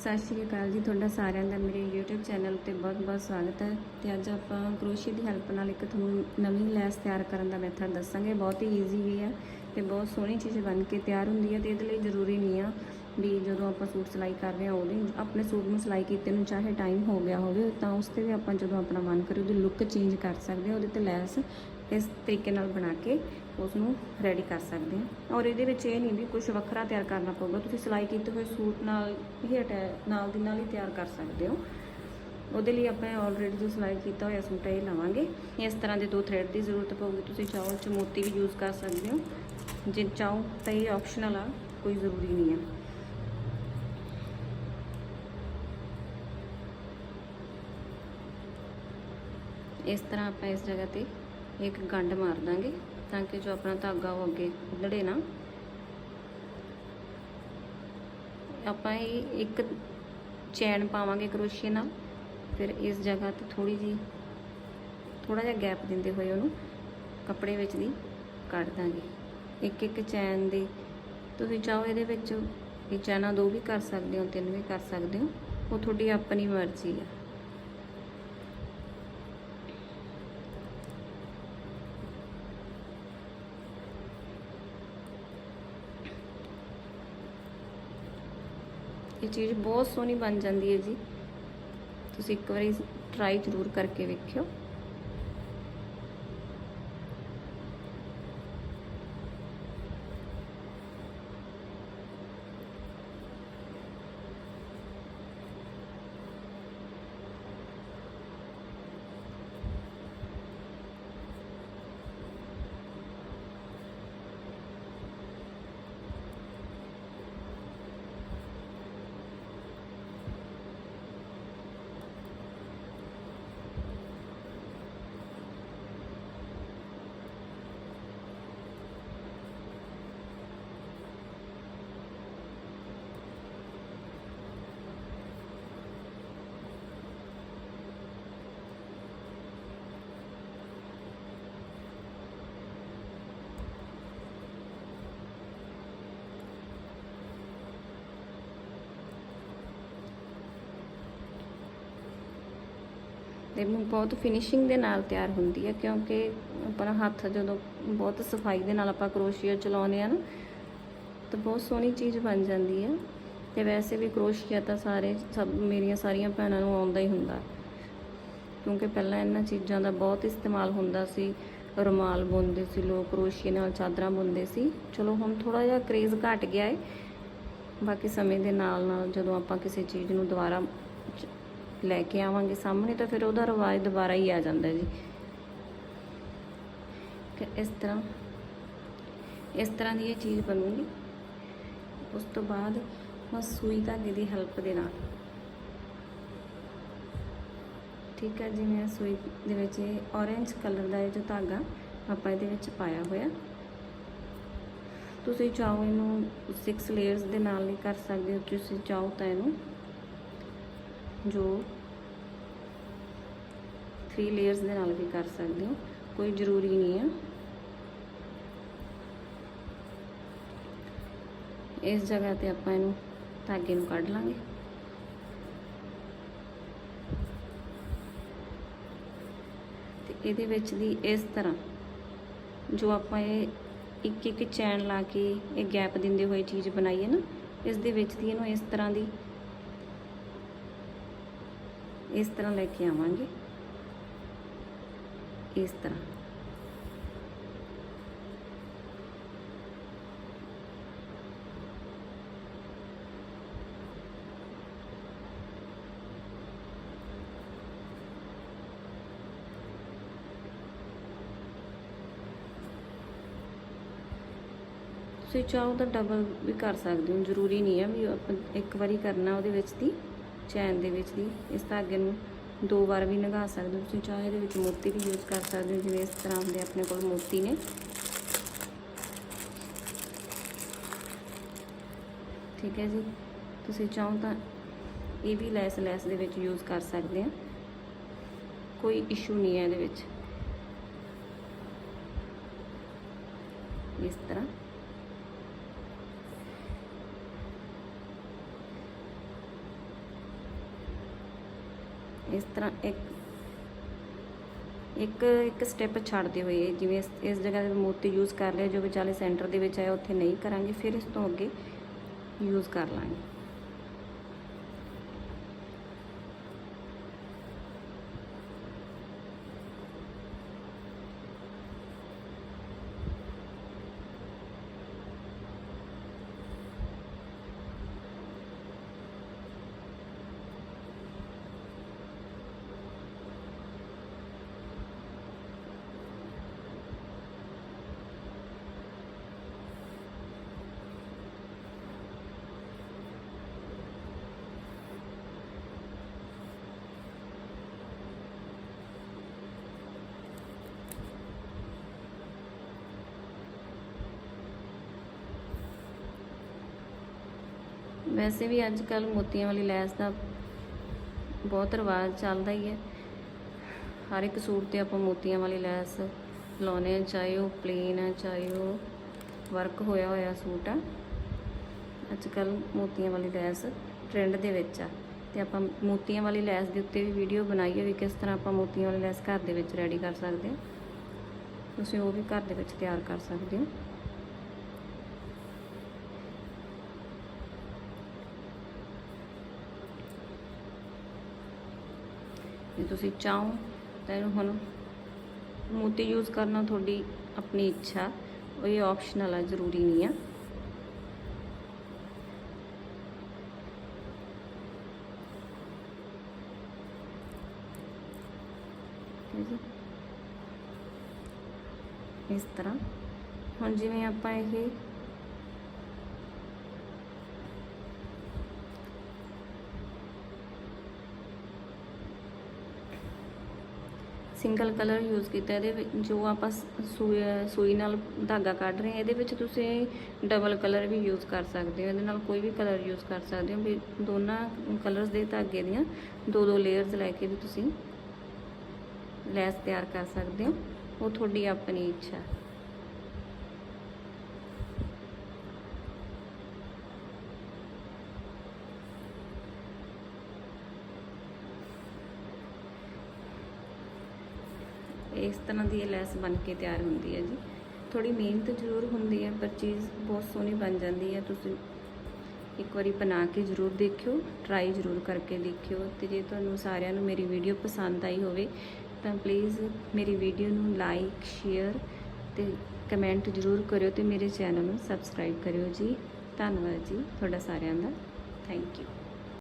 ਸਤਿ ਸ਼੍ਰੀ ਅਕਾਲ ਜੀ, ਤੁਹਾਡਾ ਸਾਰਿਆਂ ਦਾ ਮੇਰੇ YouTube ਚੈਨਲ ਤੇ ਬਹੁਤ-ਬਹੁਤ ਸਵਾਗਤ ਹੈ ਤੇ ਅੱਜ ਆਪਾਂ ਕਰੋਸ਼ੀਏ ਦੀ ਹੈਲਪ ਨਾਲ ਇੱਕ ਤੁਹਾਨੂੰ ਨਵੀਂ ਲੈਸ ਤਿਆਰ ਕਰਨ ਦਾ ਮੈਥਡ ਦੱਸਾਂਗੇ। ਬਹੁਤ ਹੀ ਈਜ਼ੀ ਵੀ ਹੈ ਤੇ ਬਹੁਤ ਸੋਹਣੀ ਚੀਜ਼ ਬਣ ਕੇ ਤਿਆਰ ਹੁੰਦੀ ਹੈ ਤੇ ਇਹਦੇ ਲਈ ਜ਼ਰੂਰੀ ਨਹੀਂ ਆ ਵੀ ਜਦੋਂ ਆਪਾਂ ਸੂਟ ਸਿਲਾਈ ਕਰ ਰਹੇ ਹਾਂ ਉਹਦੇ ਆਪਣੇ ਸੂਟ ਨੂੰ ਸਿਲਾਈ ਕੀਤੇ ਨੂੰ ਚਾਹੇ ਟਾਈਮ ਹੋ ਗਿਆ ਹੋਵੇ ਤਾਂ ਉਸ ਤੇ ਵੀ ਆਪਾਂ ਜਦੋਂ ਆਪਣਾ ਮਨ ਕਰੇ ਉਹਦੀ ਲੁੱਕ ਚੇਂਜ ਕਰ ਸਕਦੇ ਹਾਂ, ਉਹਦੇ ਤੇ ਲੈਸ ਇਸ ਤਰੀਕੇ ਨਾਲ ਬਣਾ ਕੇ ਉਸ ਨੂੰ ਰੈਡੀ ਕਰ ਸਕਦੇ ਹਾਂ। ਔਰ ਇਹਦੇ ਵਿੱਚ ਇਹ ਨਹੀਂ ਵੀ ਕੁਝ ਵੱਖਰਾ ਤਿਆਰ ਕਰਨਾ ਪਊਗਾ। ਤੁਸੀਂ ਸਿਲਾਈ ਕੀਤੇ ਹੋਏ ਸੂਟ ਨਾਲ ਹੀ ਅਟੈ- ਨਾਲ ਦੀ ਨਾਲ ਹੀ ਤਿਆਰ ਕਰ ਸਕਦੇ ਹੋ। ਉਹਦੇ ਲਈ ਆਪਾਂ ਆਲਰੇਡੀ ਜੋ ਸਿਲਾਈ ਕੀਤਾ ਹੋਇਆ ਸੂਟ ਹੈ, ਇਹ ਲਵਾਂਗੇ। ਇਸ ਤਰ੍ਹਾਂ ਦੇ ਦੋ ਥ੍ਰੈਡ ਦੀ ਜ਼ਰੂਰਤ ਪਊਗੀ। ਤੁਸੀਂ ਚਾਹੋ ਚ ਮੋਤੀ ਵੀ ਯੂਜ਼ ਕਰ ਸਕਦੇ ਹੋ। ਜੇ ਚਾਹੋ ਤਾਂ ਇਹ ਆਪਸ਼ਨਲ ਆ, ਕੋਈ ਜ਼ਰੂਰੀ ਨਹੀਂ ਆ ਇਸ ਤਰ੍ਹਾਂ ਆਪਾਂ ਇਸ ਜਗ੍ਹਾ ਤੇ ਇੱਕ ਗੰਢ ਮਾਰ ਦਾਂਗੇ ਤਾਂ ਕਿ ਜੋ ਆਪਣਾ ਧਾਗਾ ਉਹ ਅੱਗੇ ਉਧੜੇ ਨਾ। ਆਪਾਂ ਇਹ ਇੱਕ ਚੈਨ ਪਾਵਾਂਗੇ ਕਰੋਸ਼ੀਏ ਨਾਲ, ਫਿਰ ਇਸ ਜਗ੍ਹਾ ਤੇ ਥੋੜੀ ਜੀ ਥੋੜਾ ਜਿਹਾ ਗੈਪ ਦਿੰਦੇ ਹੋਏ ਉਹਨੂੰ ਕੱਪੜੇ ਵਿੱਚ ਦੀ ਕੱਢ ਦਾਂਗੇ। ਇੱਕ ਇੱਕ ਚੈਨ ਦੀ, ਤੁਸੀਂ ਚਾਹੋ ਇਹਦੇ ਵਿੱਚ ਇਹ ਚੈਨਾਂ ਦੋ ਵੀ ਕਰ ਸਕਦੇ ਹੋ, ਤਿੰਨ ਵੀ ਕਰ ਸਕਦੇ ਹੋ, ਉਹ ਤੁਹਾਡੀ ਆਪਣੀ ਮਰਜ਼ੀ ਆ। ਇਹ ਚੀਜ਼ ਬਹੁਤ ਸੋਹਣੀ ਬਣ ਜਾਂਦੀ ਹੈ ਜੀ। ਤੁਸੀਂ ਇੱਕ ਵਾਰੀ ਟਰਾਈ ਜ਼ਰੂਰ ਕਰਕੇ ਵੇਖਿਓ। ਤੇ ਬਹੁਤ ਫਿਨਿਸ਼ਿੰਗ ਦੇ ਨਾਲ ਤਿਆਰ ਹੁੰਦੀ ਹੈ, ਕਿਉਂਕਿ ਆਪਣਾ ਹੱਥ ਜਦੋਂ ਬਹੁਤ ਸਫ਼ਾਈ ਦੇ ਨਾਲ ਆਪਾਂ ਕਰੋਸ਼ੀਆ ਚਲਾਉਂਦੇ ਆ ਨਾ, ਤਾਂ ਬਹੁਤ ਸੋਹਣੀ ਚੀਜ਼ ਬਣ ਜਾਂਦੀ ਹੈ। ਤੇ ਵੈਸੇ ਵੀ ਕਰੋਸ਼ੀਆ ਤਾਂ ਸਾਰੇ, ਸਭ ਮੇਰੀਆਂ ਸਾਰੀਆਂ ਭੈਣਾਂ ਨੂੰ ਆਉਂਦਾ ਹੀ ਹੁੰਦਾ। ਕਿਉਂਕਿ ਪਹਿਲਾਂ ਇਹਨਾਂ ਚੀਜ਼ਾਂ ਦਾ ਬਹੁਤ ਇਸਤੇਮਾਲ ਹੁੰਦਾ ਸੀ, ਰੁਮਾਲ ਬੁਣਦੇ ਸੀ ਲੋਕ, ਕਰੋਸ਼ੀਏ ਨਾਲ ਚਾਦਰਾਂ ਬੁਣਦੇ ਸੀ। ਚਲੋ ਹੁਣ ਥੋੜਾ ਜਿਹਾ ਕਰੇਜ਼ ਘਟ ਗਿਆ ਹੈ। ਬਾਕੀ ਸਮੇਂ ਦੇ ਨਾਲ ਨਾਲ ਜਦੋਂ ਆਪਾਂ ਕਿਸੇ ਚੀਜ਼ ਨੂੰ ਦੁਬਾਰਾ ਲੈ ਕੇ ਆਵਾਂਗੇ ਸਾਹਮਣੇ, ਤਾਂ ਫਿਰ ਉਹਦਾ ਰਿਵਾਜ ਦੁਬਾਰਾ ਹੀ ਆ ਜਾਂਦਾ ਜੀ। ਕਿ ਇਸ ਤਰ੍ਹਾਂ ਇਸ ਤਰ੍ਹਾਂ ਦੀ ਇਹ ਚੀਜ਼ ਬਣੂਗੀ। ਉਸ ਤੋਂ ਬਾਅਦ ਮੈਂ ਸੂਈ ਧਾਗੇ ਦੀ ਹੈਲਪ ਦੇ ਨਾਲ। ਠੀਕ ਹੈ ਜਿਵੇਂ ਸੂਈ ਦੇ ਵਿੱਚ ਇਹ orange ਕਲਰ ਦਾ ਇਹ ਜੋ ਧਾਗਾ ਆਪਾਂ ਇਹਦੇ ਵਿੱਚ ਪਾਇਆ ਹੋਇਆ। ਤੁਸੀਂ ਚਾਹੋ ਇਹਨੂੰ 6 ਲੇਅਰਸ ਦੇ ਨਾਲ ਨਹੀਂ ਕਰ ਸਕਦੇ ਹੋ, ਤੁਸੀਂ ਚਾਹੋ ਤਾਂ ਇਹਨੂੰ। ਜੋ 3 ਲੇਅਰਸ ਦੇ ਨਾਲ ਵੀ ਕਰ ਸਕਦੇ ਹੋ, ਕੋਈ ਜ਼ਰੂਰੀ ਨਹੀਂ ਹੈ। ਇਸ ਜਗ੍ਹਾ ਤੇ ਆਪਾਂ ਇਹਨੂੰ ਧਾਗੇ ਨੂੰ ਕੱਢ ਲਾਂਗੇ। ਤੇ ਇਹਦੇ ਵਿੱਚ ਦੀ ਇਸ ਤਰ੍ਹਾਂ ਜੋ ਆਪਾਂ ਇਹ ਇੱਕ ਇੱਕ ਚੈਨ ਲਾ ਕੇ ਇਹ ਗੈਪ ਦਿੰਦੇ ਹੋਏ ਚੀਜ਼ ਬਣਾਈ ਹੈ ਨਾ, ਇਸ ਦੇ ਵਿੱਚ ਦੀ ਇਹਨੂੰ ਇਸ ਤਰ੍ਹਾਂ ਦੀ ਇਸ ਤਰ੍ਹਾਂ ਲੈ ਕੇ ਆਵਾਂਗੇ। ਇਸ ਤਰ੍ਹਾਂ। ਤੁਸੀਂ ਚਾਹੋ ਤਾਂ ਡਬਲ ਵੀ ਕਰ ਸਕਦੇ ਹੋ, ਜ਼ਰੂਰੀ ਨਹੀਂ ਹੈ ਵੀ ਆਪਾਂ ਇੱਕ ਵਾਰੀ ਕਰਨਾ ਉਹਦੇ ਵਿੱਚ ਦੀ। ਚੈਨ ਦੇ ਵਿੱਚ ਦੀ, ਇਸ ਧਾਗੇ ਨੂੰ ਦੋ ਵਾਰ ਵੀ ਲਗਾ ਸਕਦੇ ਹੋ ਤੁਸੀਂ, ਚਾਹੇ ਇਹਦੇ ਵਿੱਚ ਮੋਤੀ ਵੀ ਯੂਜ਼ ਕਰ ਸਕਦੇ ਹੋ, ਜਿਵੇਂ ਇਸ ਤਰ੍ਹਾਂ ਦੇ ਆਪਣੇ ਕੋਲ ਮੋਤੀ ਨੇ। ਠੀਕ ਹੈ ਜੀ। ਤੁਸੀਂ ਚਾਹੋ ਤਾਂ ਇਹ ਵੀ ਲੈਸ ਲੈਸ ਦੇ ਵਿੱਚ ਯੂਜ਼ ਕਰ ਸਕਦੇ ਆ ਕੋਈ ਇਸ਼ੂ ਨਹੀਂ ਹੈ ਇਹਦੇ ਵਿੱਚ। ਇਸ ਤਰ੍ਹਾਂ। ਇਸ ਤਰ੍ਹਾਂ ਇੱਕ ਇੱਕ ਇੱਕ ਸਟੈਪ ਛੱਡਦੇ ਹੋਏ ਜਿਵੇਂ ਇਸ ਇਸ ਜਗ੍ਹਾ ਤੇ ਮੋਤੀ ਯੂਜ਼ ਕਰ ਲਿਆ, ਜੋ ਵਿਚਾਲੇ ਸੈਂਟਰ ਦੇ ਵਿੱਚ ਆਇਆ, ਉੱਥੇ ਨਹੀਂ ਕਰਾਂਗੇ, ਫਿਰ ਇਸ ਤੋਂ ਅੱਗੇ ਯੂਜ਼ ਕਰ ਲਾਂਗੇ। ਵੈਸੇ ਵੀ ਅੱਜ ਕੱਲ ਮੋਤੀਆਂ ਵਾਲੀ ਲੈਸ ਦਾ ਬਹੁਤ ਰਿਵਾਜ ਚੱਲਦਾ ਹੀ ਹੈ। ਹਰ ਇੱਕ ਸੂਟ ਤੇ ਆਪਾਂ ਮੋਤੀਆਂ ਵਾਲੀ ਲੈਸ ਲਾਉਨੇ ਆ ਚਾਹੇ ਉਹ ਪਲੇਨ ਆ ਚਾਹੇ ਉਹ ਵਰਕ ਹੋਇਆ ਹੋਇਆ ਸੂਟ ਆ ਅੱਜ ਕੱਲ ਮੋਤੀਆਂ ਵਾਲੀ ਲੈਸ ਟ੍ਰੈਂਡ ਦੇ ਵਿੱਚ ਆ ਤੇ ਆਪਾਂ ਮੋਤੀਆਂ ਵਾਲੀ ਲੈਸ ਦੇ ਉੱਤੇ ਵੀ ਵੀਡੀਓ ਬਣਾਈ ਹੈ ਵੀ ਕਿਸ ਤਰ੍ਹਾਂ ਆਪਾਂ ਮੋਤੀਆਂ ਵਾਲੀ ਲੈਸ ਘਰ ਦੇ ਵਿੱਚ ਰੈਡੀ ਕਰ ਸਕਦੇ ਹਾਂ। ਤੁਸੀਂ ਉਹ ਵੀ ਘਰ ਦੇ ਵਿੱਚ ਤਿਆਰ ਕਰ ਸਕਦੇ ਹੋ। ਜੇ ਤੁਸੀਂ ਚਾਹੋ, ਤਾਂ ਇਹਨੂੰ ਹੁਣ ਮੋਤੀ ਯੂਜ਼ ਕਰਨਾ ਤੁਹਾਡੀ ਆਪਣੀ ਇੱਛਾ। ਉਹ ਇਹ ਆਪਸ਼ਨਲ ਆ, ਜ਼ਰੂਰੀ ਨਹੀਂ ਆ। ਇਸ ਤਰ੍ਹਾਂ। ਹੁਣ ਜਿਵੇਂ ਆਪਾਂ ਇਹ ਸਿੰਗਲ ਕਲਰ ਯੂਜ਼ ਕੀਤਾ ਇਹਦੇ ਵਿੱਚ, ਜੋ ਆਪਾਂ ਸ- ਸੂਈ ਸੂਈ ਨਾਲ ਧਾਗਾ ਕੱਢ ਰਹੇ ਹਾਂ, ਇਹਦੇ ਵਿੱਚ ਤੁਸੀਂ ਡਬਲ ਕਲਰ ਵੀ ਯੂਜ਼ ਕਰ ਸਕਦੇ ਹੋ, ਇਹਦੇ ਨਾਲ ਕੋਈ ਵੀ ਕਲਰ ਯੂਜ਼ ਕਰ ਸਕਦੇ ਹੋ, ਵੀ ਦੋਨਾਂ ਕਲਰਸ ਦੇ ਧਾਗੇ ਦੀਆਂ ਦੋ ਦੋ ਲੇਅਰਸ ਲੈ ਕੇ ਵੀ ਤੁਸੀਂ ਲੈਸ ਤਿਆਰ ਕਰ ਸਕਦੇ ਹੋ, ਉਹ ਤੁਹਾਡੀ ਆਪਣੀ ਇੱਛਾ ਹੈ ਇਸ ਤਰ੍ਹਾਂ ਦੀ ਇਹ ਲੈਸ ਬਣ ਕੇ ਤਿਆਰ ਹੁੰਦੀ ਹੈ ਜੀ। ਥੋੜੀ ਮਿਹਨਤ ਜ਼ਰੂਰ ਹੁੰਦੀ ਹੈ, ਪਰ ਚੀਜ਼ ਬਹੁਤ ਸੋਹਣੀ ਬਣ ਜਾਂਦੀ ਹੈ। ਤੁਸੀਂ ਇੱਕ ਵਾਰੀ ਬਣਾ ਕੇ ਜ਼ਰੂਰ ਦੇਖਿਓ ਟਰਾਈ ਜ਼ਰੂਰ ਕਰਕੇ ਦੇਖਿਓ। ਤੇ ਜੇ ਤੁਹਾਨੂੰ ਸਾਰਿਆਂ ਨੂੰ ਮੇਰੀ ਵੀਡੀਓ ਪਸੰਦ ਆਈ ਹੋਵੇ, ਤਾਂ ਪਲੀਜ਼ ਮੇਰੀ ਵੀਡੀਓ ਨੂੰ ਲਾਈਕ ਸ਼ੇਅਰ ਤੇ ਕਮੈਂਟ ਜ਼ਰੂਰ ਕਰਿਓ ਤੇ ਮੇਰੇ ਚੈਨਲ ਨੂੰ ਸਬਸਕ੍ਰਾਈਬ ਕਰਿਓ ਜੀ। ਧੰਨਵਾਦ ਜੀ ਤੁਹਾਡਾ ਸਾਰਿਆਂ ਦਾ। Thank you